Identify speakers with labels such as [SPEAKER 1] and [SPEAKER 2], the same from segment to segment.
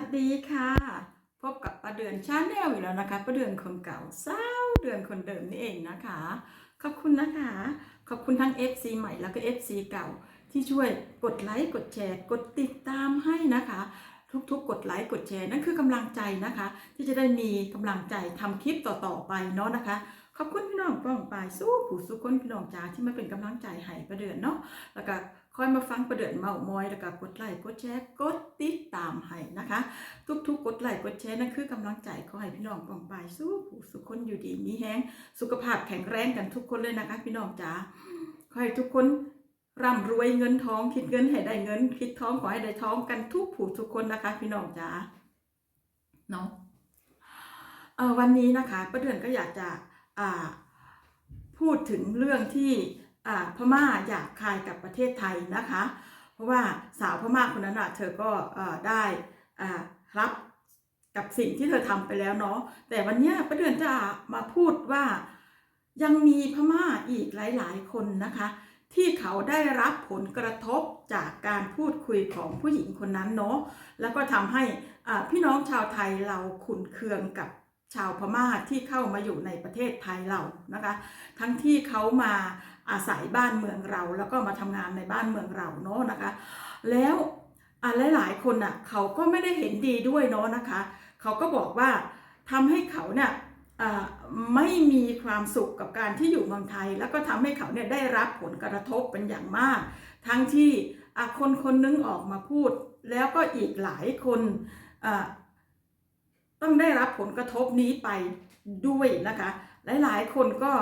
[SPEAKER 1] วัสดีค่ะ พบกับประเดือนชาแนลอีกแล้วนะคะประเดือนคนเก่าเศร้าเดือนคนเดิมนี่เองนะคะ ขอบคุณนะคะ ขอบคุณทั้ง FC ใหม่แล้วก็ FC เก่าที่ช่วยกดไลค์กดแชร์ กดติดตามให้นะคะ ทุกๆ กดไลค์กดแชร์นั่นคือกำลังใจนะคะ ที่จะได้มีกำลังใจทำคลิปต่อๆไปเนาะนะคะขอบคุณพี่น้องป้องปายสู้ผู้สู้คนพี่น้องจ๋าที่มาเป็นกำลังใจให้ประเดือนเนาะแล้วก็คอยมาฟังประเดือนเมามอยแล้วก็กดไลค์กดแชร์กด ตามให้นะคะ ทุกๆกดไลค์กดแชร์นั่นคือกำลังใจขอให้พี่น้องปองปายสู้ผู้สู้คนอยู่ดีมีแห้งสุขภาพแข็งแรงกันทุกคนเลยนะคะ พี่น้องจ๋าขอให้ทุกคนร่ำรวยเงินทองคิดเงินให้ได้เงิน คิดท้องขอให้ได้ท้องกันทุกผู้ทุกคนนะคะ พี่น้องจ๋าเนาะเออวันนี้นะคะประเดือนก็อยากจะอ่าพูดถึงเรื่องที่พม่าอยากคายกับประเทศไทยนะคะ เพราะว่าสาวพม่าคนนั้นอะเธอก็ได้รับกับสิ่งที่เธอทำไปแล้วเนาะแต่วันเนี้ยประเดือนจะมาพูดว่ายังมีพม่าอีกหลาย ๆ คนนะคะ ที่เขาได้รับผลกระทบจากการพูดคุยของผู้หญิงคนนั้นเนาะแล้วก็ทำให้พี่น้องชาวไทยเราขุนเคืองกับชาวพม่าที่เข้ามาอยู่ในประเทศไทยเรานะคะ ทั้งที่เขามา อาศัยบ้านเมืองเรา แล้วก็มาทำงานในบ้านเมืองเราเนาะนะคะ แล้วอ่าหลายๆคนน่ะเขาก็ไม่ได้เห็นดีด้วยเนาะนะคะ เขาก็บอกว่าทำให้เขาเนี่ยไม่มีความสุขกับการที่อยู่เมืองไทย แล้วก็ทำให้เขาเนี่ยได้รับผลกระทบเป็นอย่างมาก ทั้งที่คนคนนึงออกมาพูด แล้วก็อีกหลายคนต้องได้รับผลกระทบนี้ไปด้วยนะคะ หลายๆคนก็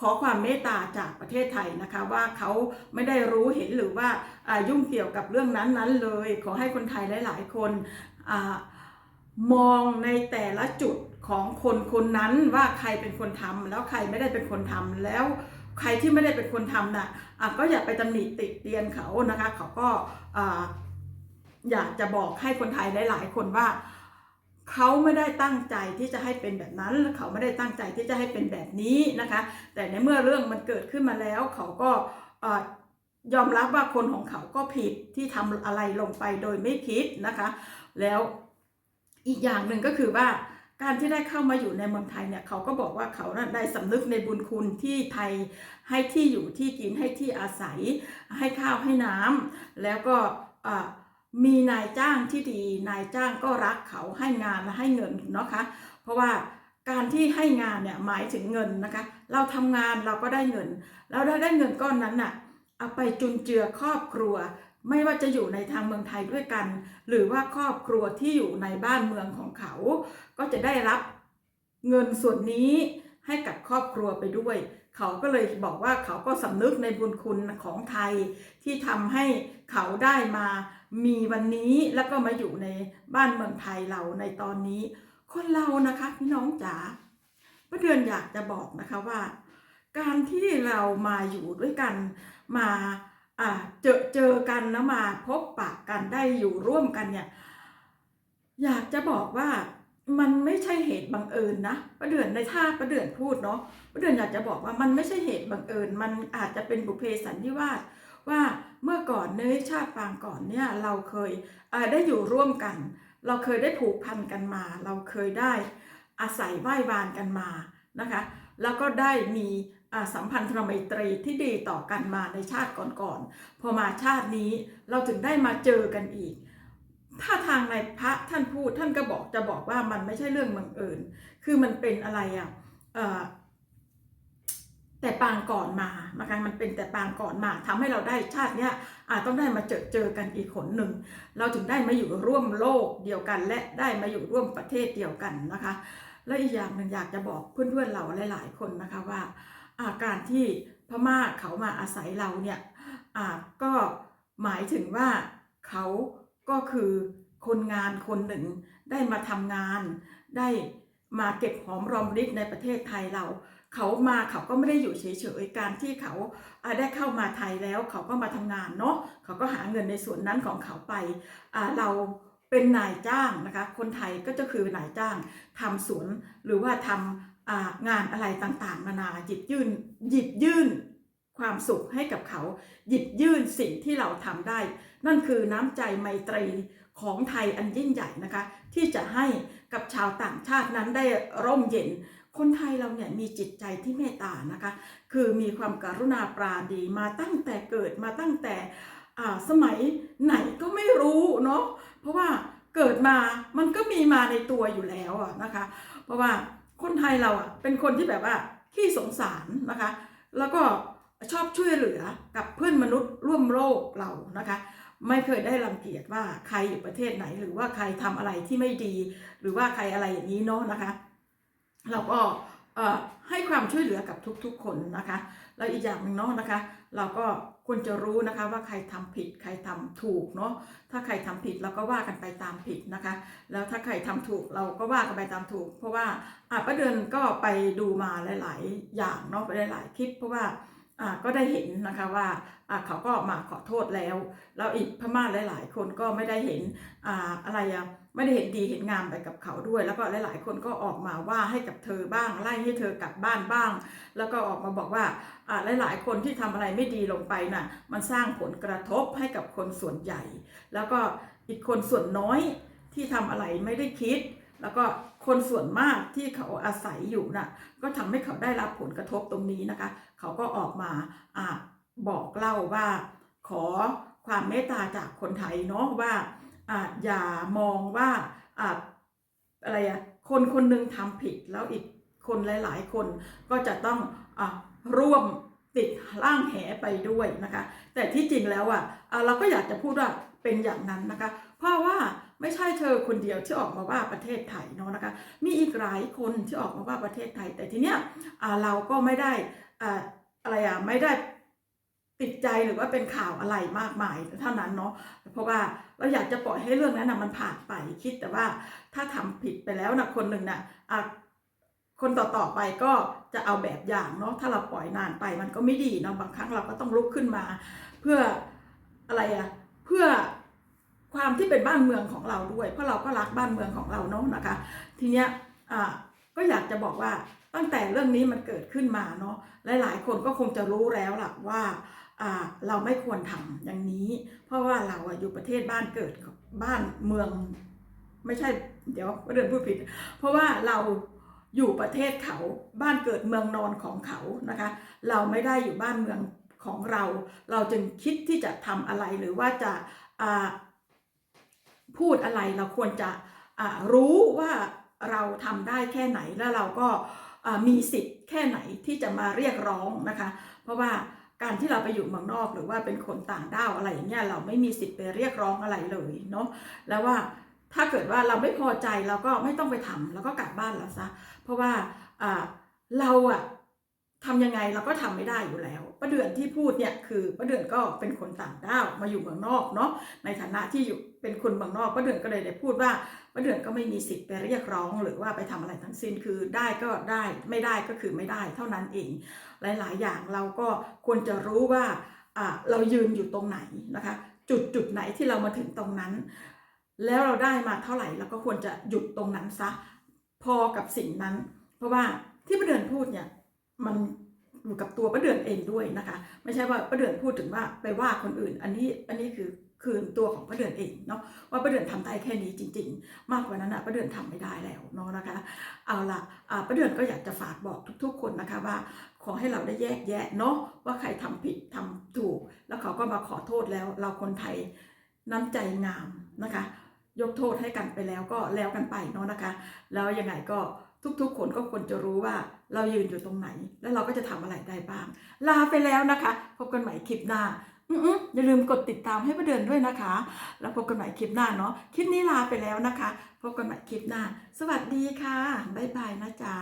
[SPEAKER 1] ขอความเมตตาจากประเทศไทยนะคะว่าเขาไม่ได้รู้เห็นหรือว่าายุ่งเกี่ยวกับเรื่องนั้นๆเลย ขอให้คนไทยหลาย ๆ คนอมองในแต่ละจุดของคนคนนั้นว่าใครเป็นคนทำแล้วใครไม่ได้เป็นคนทำแล้วใครที่ไม่ได้เป็นคนทำน่ะอะก็อย่าไปตำหนิติเตียนเขานะคะ เขาก็อ่าอยากจะบอกให้คนไทยหลาย ๆ คนว่า เขาไม่ได้ตั้งใจที่จะให้เป็นแบบนั้นและเขาไม่ได้ตั้งใจที่จะให้เป็นแบบนี้นะคะ แต่ในเมื่อเรื่องมันเกิดขึ้นมาแล้ว เขาก็ยอมรับว่าคนของเขาก็ผิดที่ทำอะไรลงไปโดยไม่คิดนะคะ แล้วอีกอย่างหนึ่งก็คือว่าการที่ได้เข้ามาอยู่ในเมืองไทยเนี่ยเขาก็บอกว่าเขานั้นได้สำนึกในบุญคุณที่ไทยให้ที่อยู่ที่กินให้ที่อาศัย ให้ข้าวให้น้ำแล้วก็อ่อ มีนายจ้างที่ดีนายจ้างก็รักเขาให้งานและให้เงินเนาะคะ เพราะว่าการที่ให้งานเนี่ยหมายถึงเงินนะคะ เราทำงานเราก็ได้เงิน แล้วได้ได้เงินก้อนนั้นน่ะเอาไปจุนเจือครอบครัว ไม่ว่าจะอยู่ในทางเมืองไทยด้วยกัน หรือว่าครอบครัวที่อยู่ในบ้านเมืองของเขา ก็จะได้รับเงินส่วนนี้ให้กับครอบครัวไปด้วย เขาก็เลยบอกว่าเขาก็สำนึกในบุญคุณของไทยที่ทำให้เขาได้มามีวันนี้แล้วก็มาอยู่ในบ้านเมืองไทยเราในตอนนี้ คนเรานะคะพี่น้องจ๋าประเดือนอยากจะบอกนะคะว่า การที่เรามาอยู่ด้วยกันมาอ่าเจอเจอกันแล้วมาพบปะกันได้อยู่ร่วมกันเนี่ย อยากจะบอกว่า มันไม่ใช่เหตุบังเอิญนะประเดือนในท่าประเดือนพูดเนาะประเดือนอยากจะบอกว่ามันไม่ใช่เหตุบังเอิญ มันอาจจะเป็นบุพเพสันนิวาสว่าเมื่อก่อนเนยชาติปางก่อนเนี่ยเราเคยได้อยู่ร่วมกัน เราเคยได้ผูกพันกันมา เราเคยได้อาศัยไหว้วานกันมานะคะแล้วก็ได้มีสัมพันธไมตรีที่ดีต่อกันมาในชาติก่อนๆพอมาชาตินี้เราถึงได้มาเจอกันอีก ถ้าทางในพระท่านพูดท่านก็บอกจะบอกว่ามันไม่ใช่เรื่องบังเอิญ คือมันเป็นอะไรอะเอ่อแต่ปางก่อนมานะคะมันเป็นแต่ปางก่อนมาทำให้เราได้ชาติเนี้ยอาจต้องได้มาเจอเจอกันอีกคนหนึ่ง เราถึงได้มาอยู่ร่วมโลกเดียวกัน และได้มาอยู่ร่วมประเทศเดียวกันนะคะ และอีกอย่างหนึ่งอยากจะบอกเพื่อนๆเราหลายๆคนนะคะว่า อาการที่พม่าเขามาอาศัยเราเนี่ยก็หมายถึงว่าเขา ก็คือคนงานคนหนึ่งได้มาทำงาน ได้มาเก็บหอมรอมริบในประเทศไทยเรา เขามาเขาก็ไม่ได้อยู่เฉยๆการที่เขาได้เข้ามาไทยแล้วเขาก็มาทำงานเนาะเขาก็หาเงินในส่วนนั้นของเขาไปเราเป็นนายจ้างนะคะ คนไทยก็จะคือนายจ้างทำสวนหรือว่าทำงานอะไรต่างๆนานาหยิบยื่นหยิบยื่น ความสุขให้กับเขา หยิบยื่นสิ่งที่เราทำได้ นั่นคือน้ำใจไมตรีของไทยอันยิ่งใหญ่นะคะ ที่จะให้กับชาวต่างชาตินั้นได้ร่มเย็น คนไทยเราเนี่ยมีจิตใจที่เมตตานะคะ คือมีความกรุณาปราณีมาตั้งแต่เกิดมาตั้งแต่สมัยไหนก็ไม่รู้เนาะเพราะว่าเกิดมามันก็มีมาในตัวอยู่แล้วอะนะคะ เพราะว่าคนไทยเราอะเป็นคนที่แบบว่าขี้สงสารนะคะ แล้วก็ ชอบช่วยเหลือกับเพื่อนมนุษย์ร่วมโลกเรานะคะ ไม่เคยได้รังเกียจว่าใครอยู่ประเทศไหน หรือว่าใครทำอะไรที่ไม่ดี หรือว่าใครอะไรอย่างนี้เนาะนะคะ เราก็ให้ความช่วยเหลือกับทุกๆคนนะคะ แล้วอีกอย่างหนึ่งเนาะนะคะ เราก็ควรจะรู้นะคะว่าใครทำผิดใครทำถูกเนาะถ้าใครทำผิดเราก็ว่ากันไปตามผิดนะคะ แล้วถ้าใครทำถูกเราก็ว่ากันไปตามถูก เพราะว่าอะป้าเดือนก็ไปดูมาหลาย ๆ อย่างเนาะไปหลายๆคลิปเพราะว่า ก็ได้เห็นนะคะว่าเขาก็มาขอโทษแล้ว แล้วอีกพม่าหลาย ๆ คนก็ไม่ได้เห็นออะไรอะไม่ได้เห็นดีเห็นงามไปกับเขาด้วย แล้วก็หลาย ๆ คนก็ออกมาว่าให้กับเธอบ้างไล่ให้เธอกลับบ้านบ้าง แล้วก็ออกมาบอกว่าอ่าหลาย ๆ คนที่ทำอะไรไม่ดีลงไปน่ะมันสร้างผลกระทบให้กับคนส่วนใหญ่ แล้วก็อีกคนส่วนน้อยที่ทำอะไรไม่ได้คิด แล้วก็คนส่วนมากที่เขาอาศัยอยู่น่ะก็ทำให้เขาได้รับผลกระทบตรงนี้นะคะ เขาก็ออกมาอบอกเล่าว่าขอความเมตตาจากคนไทยเนาะว่าออย่ามองว่าออะไรอะคนคนหนึ่งทำผิดแล้วอีกคนหลาย ๆ คนก็จะต้องอร่วมติดล่างแหไปด้วยนะคะ แต่ที่จริงแล้วอะเราก็อยากจะพูดว่าเป็นอย่างนั้นนะคะ เพราะว่าไม่ใช่เธอคนเดียวที่ออกมาว่าประเทศไทยเนาะนะคะ มีอีกหลายคนที่ออกมาว่าประเทศไทย แต่ทีเนี้ยเราก็ไม่ได้ อะไรอะไม่ได้ติดใจหรือว่าเป็นข่าวอะไรมากมายเท่านั้นเนาะเพราะว่าเราอยากจะปล่อยให้เรื่องนั้นนะมันผ่านไปคิดแต่ว่าถ้าทำผิดไปแล้วนะคนหนึ่งนะ่ะคนต่อๆไปก็จะเอาแบบอย่างเนาะถ้าเราปล่อยนานไปมันก็ไม่ดีเนาะบางครั้งเราก็ต้องลุกขึ้นมา เพื่ออะไรอะเพื่อความที่เป็นบ้านเมืองของเราด้วย เพราะเราก็รักบ้านเมืองของเราเนาะนะคะ ทีเนี้ยอ่าก็อยากจะบอกว่า ตั้งแต่เรื่องนี้มันเกิดขึ้นมาเนาะหลายๆ คนก็คงจะรู้แล้วล่ะว่าเราไม่ควรทำอย่างนี้ เพราะว่าเราอยู่ประเทศบ้านเกิดบ้านเมือง ไม่ใช่เดี๋ยวก็เดินพูดผิด เพราะว่าเราอยู่ประเทศเขาบ้านเกิดเมืองนอนของเขานะคะ เราไม่ได้อยู่บ้านเมืองของเรา เราจึงคิดที่จะทำอะไรหรือว่าจะาพูดอะไรเราควรจะรู้ว่าเราทำได้แค่ไหนแล้วเราก็ มีสิทธิ์แค่ไหนที่จะมาเรียกร้องนะคะ เพราะว่าการที่เราไปอยู่เมืองนอกหรือว่าเป็นคนต่างด้าวอะไรอย่างเงี้ยเราไม่มีสิทธิ์ไปเรียกร้องอะไรเลยเนาะแล้วว่าถ้าเกิดว่าเราไม่พอใจเราก็ไม่ต้องไปทำแล้วก็กลับบ้านแล้วซะเพราะว่าเราอะ ทำยังไงเราก็ทำไม่ได้อยู่แล้วประเดือนที่พูดเนี่ยคือประเดือนก็เป็นคนต่างด้าวมาอยู่เมืองนอกเนาะในฐานะที่อยู่เป็นคนเมืองนอกประเดือนก็เลยได้พูดว่าประเดือนก็ไม่มีสิทธิ์ไปเรียกร้องหรือว่าไปทำอะไรทั้งสิ้นคือได้ก็ได้ไม่ได้ก็คือไม่ได้เท่านั้นเอง หลาย ๆ อย่างเราก็ควรจะรู้ว่าอ่าเรายืนอยู่ตรงไหนนะคะ จุดจุดไหนที่เรามาถึงตรงนั้น แล้วเราได้มาเท่าไหร่เราก็ควรจะหยุดตรงนั้นซะพอกับสิ่งนั้น เพราะว่าที่ประเดือนพูดเนี่ย มันอยู่กับตัวประเดือนเองด้วยนะคะ ไม่ใช่ว่าประเดือนพูดถึงว่าไปว่าคนอื่น อันนี้อันนี้คือคือตัวของประเดือนเองเนาะว่าประเดือนทำได้แค่นี้จริง ๆ มากกว่านั้นอะประเดือนทำไม่ได้แล้วเนาะนะคะ เอาละอ่าประเดือนก็อยากจะฝากบอกทุก ๆ คนนะคะว่าขอให้เราได้แยกแยะเนาะว่าใครทำผิดทำถูก แล้วเขาก็มาขอโทษแล้ว เราคนไทยน้ำใจงามนะคะ ยกโทษให้กันไปแล้วก็แล้วกันไปเนาะนะคะ แล้วยังไงก็ ทุกๆ คนก็ควรจะรู้ว่าเรายืนอยู่ตรงไหน แล้วเราก็จะทำอะไรได้บ้าง ลาไปแล้วนะคะ พบกันใหม่คลิปหน้าอืออย่าลืมกดติดตามให้ประเดินด้วยนะคะ แล้วพบกันใหม่คลิปหน้าเนาะคลิปนี้ลาไปแล้วนะคะ พบกันใหม่คลิปหน้า สวัสดีค่ะ บ๊ายบายนะจ๊ะ